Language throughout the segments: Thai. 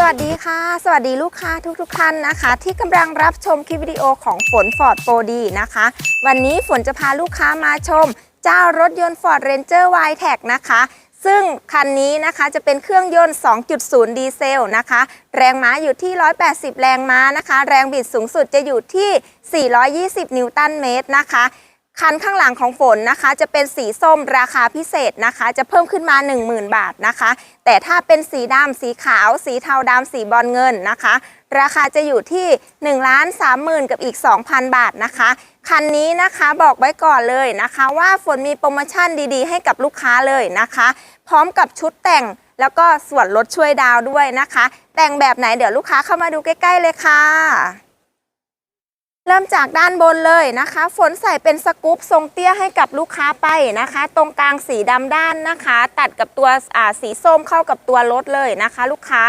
สวัสดีค่ะ สวัสดีลูกค้าทุกๆท่านนะคะ ที่กำลังรับชมคลิปวิดีโอของฝนฟอร์ดโปรดีนะคะ วันนี้ฝนจะพาลูกค้ามาชม เจ้ารถยนต์ Ford Ranger y t e c นะคะ ซึ่งคันนี้นะคะจะเป็นเครื่องยนต์ 2.0 ดีเซลนะคะ แรงม้าอยู่ที่ 180 แรงม้านะคะ แรงบิดสูงสุดจะอยู่ที่ 420 นิวตันเมตรนะคะ คันข้างหลังของฝนนะคะ จะเป็นสีส้มราคาพิเศษนะคะ จะเพิ่มขึ้นมา 10,000 บาทนะคะ แต่ถ้าเป็นสีดำสีขาว สีเทาดำสีบอลเงินนะคะ ราคาจะอยู่ที่1ล้าน30,000กับอีก 2,000 บาทนะคะคันนี้นะคะบอกไว้ก่อนเลยนะคะว่าฝนมีโปรโมชั่นดีๆ ให้กับลูกค้าเลยนะคะ พร้อมกับชุดแต่งแล้วก็ส่วนลดช่วยดาวด้วยนะคะ แต่งแบบไหนเดี๋ยวลูกค้าเข้ามาดูใกล้ ๆ เลยค่ะ เริ่มจากด้านบนเลยนะคะ ฝนใส่เป็นสกู๊ปทรงเตี้ยให้กับลูกค้าไปนะคะ ตรงกลางสีดำด้านนะคะ ตัดกับตัวอ่าสีส้มเข้ากับตัวรถเลยนะคะ ลูกค้า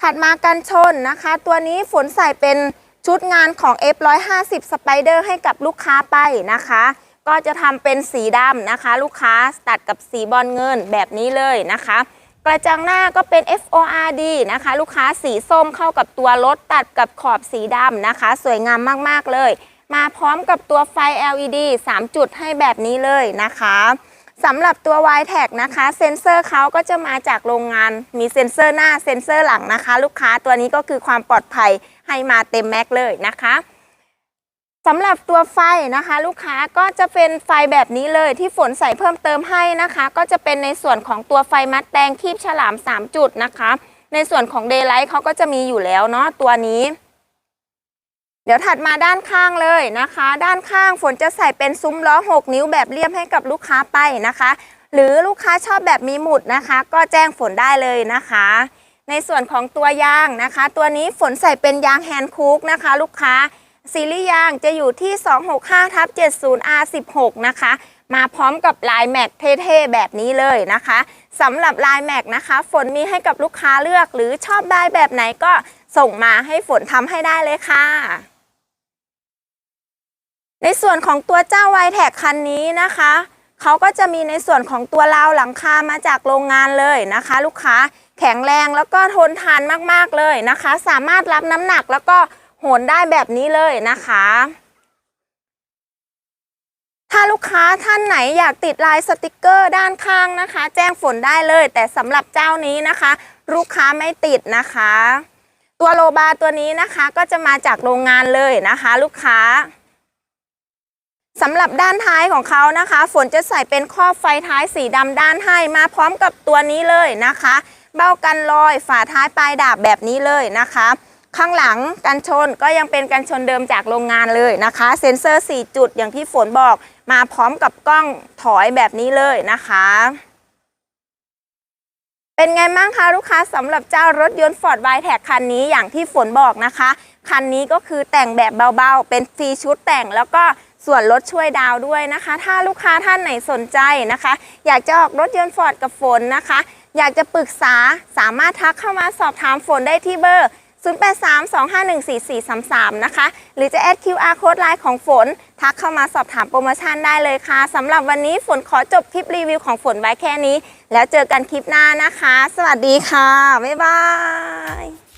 ถัดมากันชนนะคะ ตัวนี้ฝนใส่เป็นชุดงานของ F150 Spider ให้กับลูกค้าไปนะคะ ก็จะทำเป็นสีดำนะคะ ลูกค้าตัดกับสีบอลเงินแบบนี้เลยนะคะ กระจังหน้าก็เป็น FORD นะคะ ลูกค้าสีส้มเข้ากับตัวรถตัดกับขอบสีดำนะคะ สวยงามมากๆเลย มาพร้อมกับตัวไฟ LED 3 จุดให้แบบนี้เลยนะคะสำหรับตัว y t a g นะคะเซ็นเซอร์เขาก็จะมาจากโรงงานมีเซ็นเซอร์หน้าเซ็นเซอร์หลังนะคะ ลูกค้าตัวนี้ก็คือความปลอดภัยให้มาเต็มแม็กเลยนะคะ สำหรับตัวไฟนะคะลูกค้าก็จะเป็นไฟแบบนี้เลยที่ฝนใส่เพิ่มเติมให้นะคะ ก็จะเป็นในส่วนของตัวไฟมัดแดงคีบฉลาม 3 จุดนะคะ ในส่วนของ Daylight เขาก็จะมีอยู่แล้วเนาะตัวนี้ เดี๋ยวถัดมาด้านข้างเลยนะคะ ด้านข้างฝนจะใส่เป็นซุ้มล้อ 6 นิ้วแบบเรียบให้กับลูกค้าไปนะคะ หรือลูกค้าชอบแบบมีหมุดนะคะ ก็แจ้งฝนได้เลยนะคะในส่วนของตัวยางนะคะ ตัวนี้ฝนใส่เป็นยางแฮนด์คุกนะคะ ลูกค้า ซีรีส์ยางจะอยู่ที่ 265ทับ 70 R16 นะคะ มาพร้อมกับลายแม็กเท่ๆ แบบนี้เลยนะคะสำหรับลายแม็กนะคะ ฝนมีให้กับลูกค้าเลือก หรือชอบได้แบบไหนก็ส่งมาให้ฝนทำให้ได้เลยค่ะ ในส่วนของตัวเจ้าไวแท็กคันนี้นะคะเขาก็จะมีในส่วนของตัวราวหลังคามาจากโรงงานเลยนะคะ ลูกค้าแข็งแรงแล้วก็ทนทานมากๆเลยนะคะ สามารถรับน้ำหนักแล้วก็ โหนได้แบบนี้เลยนะคะ ถ้าลูกค้าท่านไหนอยากติดลายสติกเกอร์ด้านข้างนะคะ แจ้งฝนได้เลย แต่สำหรับเจ้านี้นะคะ ลูกค้าไม่ติดนะคะ ตัวโลบาตัวนี้นะคะก็จะมาจากโรงงานเลยนะคะ ลูกค้าสำหรับด้านท้ายของเขานะคะ ฝนจะใส่เป็นครอบไฟท้ายสีดำด้านให้มาพร้อมกับตัวนี้เลยนะคะ เบ้ากันรอยฝาท้ายปลายดาบแบบนี้เลยนะคะ ข้างหลังกันชนก็ยังเป็นกันชนเดิมจากโรงงานเลยนะคะ เซ็นเซอร์ 4 จุดอย่างที่ฝนบอกมาพร้อมกับกล้องถอยแบบนี้เลยนะคะ เป็นไงบ้างคะลูกค้าสำหรับเจ้ารถยนต์ Ford y t e c คันนี้อย่างที่ฝนบอกนะคะ คันนี้ก็คือแต่งแบบเบาๆ เป็นฟรีชุดแต่งแล้วก็ส่วนลดช่วยดาวด้วยนะคะ ถ้าลูกค้าท่านไหนสนใจนะคะ อยากจะออกรถยนต์ Ford กับฝนนะคะ อยากจะปรึกษาสามารถทักเข้ามาสอบถามฝนได้ที่เบอร์ 0832514433 นะคะ หรือจะแอด QR code ไลน์ของฝน ทักเข้ามาสอบถามโปรโมชั่นได้เลยค่ะสำหรับวันนี้ฝนขอจบคลิปรีวิวของฝนไว้แค่นี้ แล้วเจอกันคลิปหน้านะคะ สวัสดีค่ะ บ๊ายบาย